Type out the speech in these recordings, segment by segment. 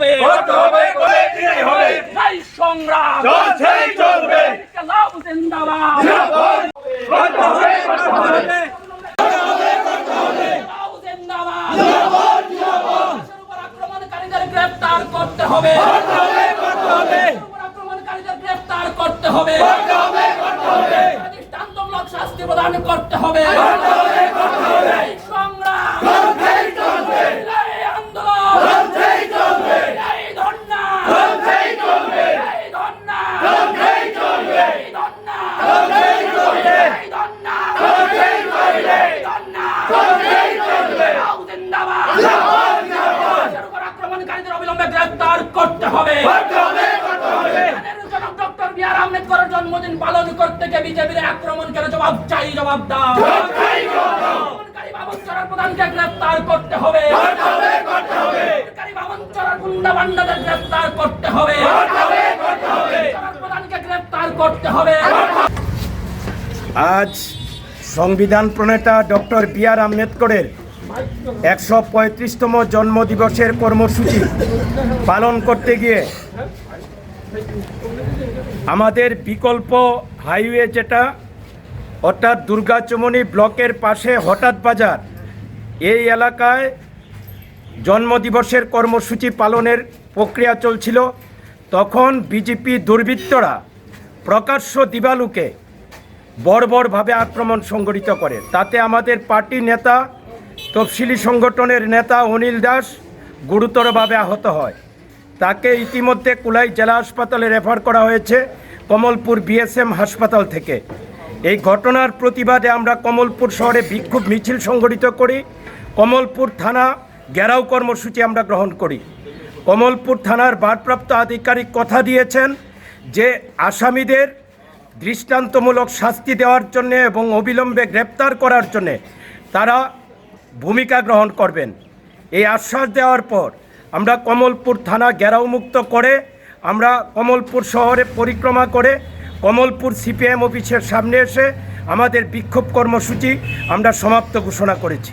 হবে। হবে করতে হবে। করতে হবে গ্রেফতার করতে হবে। করতে হবে। দৃষ্টান্তমূলক শাস্তি প্রদান করতে হবে গ্রেফতার করতে হবে। ডক্টর বি আর আম্বেদকরের জন্মদিন পালন করতে গিয়ে বিজেপির আক্রমণকে জবাব চাই জবাব দাও। প্রধানকে গ্রেফতার করতে হবে। গ্রেফতার করতে হবে। প্রধানকে গ্রেফতার করতে হবে। আজ সংবিধান প্রণেতা ডক্টর বি আর আম্বেদকরের একশো পঁয়ত্রিশতম জন্মদিবসের কর্মসূচি পালন করতে গিয়ে আমাদের বিকল্প হাইওয়ে যেটা, অর্থাৎ দুর্গাচমনি ব্লকের পাশে হঠাৎ বাজার, এই এলাকায় জন্মদিবসের কর্মসূচি পালনের প্রক্রিয়া চলছিল। তখন বিজেপি দুর্বৃত্তরা প্রকাশ্য দিবালুকে বর্বরভাবে আক্রমণ সংগঠিত করে। তাতে আমাদের পার্টি নেতা তফসিলি সংগঠনের নেতা অনিল দাস গুরুতরভাবে আহত হয়। তাকে ইতিমধ্যে কুলাই জেলা হাসপাতালে রেফার করা হয়েছে কমলপুর বিএসএম হাসপাতাল থেকে। এই ঘটনার প্রতিবাদে আমরা কমলপুর শহরে বিক্ষোভ মিছিল সংগঠিত করি। কমলপুর থানা ঘেরাও কর্মসূচি আমরা গ্রহণ করি। কমলপুর থানার ভারপ্রাপ্ত আধিকারিক কথা দিয়েছেন যে আসামিদের দৃষ্টান্তমূলক শাস্তি দেওয়ার জন্যে এবং অবিলম্বে গ্রেপ্তার করার জন্যে তারা ভূমিকা গ্রহণ করবেন। এই আশ্বাস দেওয়ার পর আমরা কমলপুর থানা ঘেরাওমুক্ত করে, আমরা কমলপুর শহরে পরিক্রমা করে, কমলপুর সিপিএম অফিসের সামনে এসে আমাদের বিক্ষোভ কর্মসূচি আমরা সমাপ্ত ঘোষণা করেছি।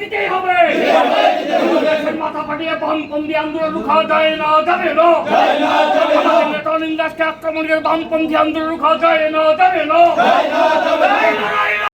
দিতেই হবে। মাথা ফাটিয়ে বামপন্থী আন্দোলন রুখা যায় না, যাবে না। অনিল দাসকে আক্রমণের বামপন্থী আন্দোলন রুখা যায় না, যাবে না।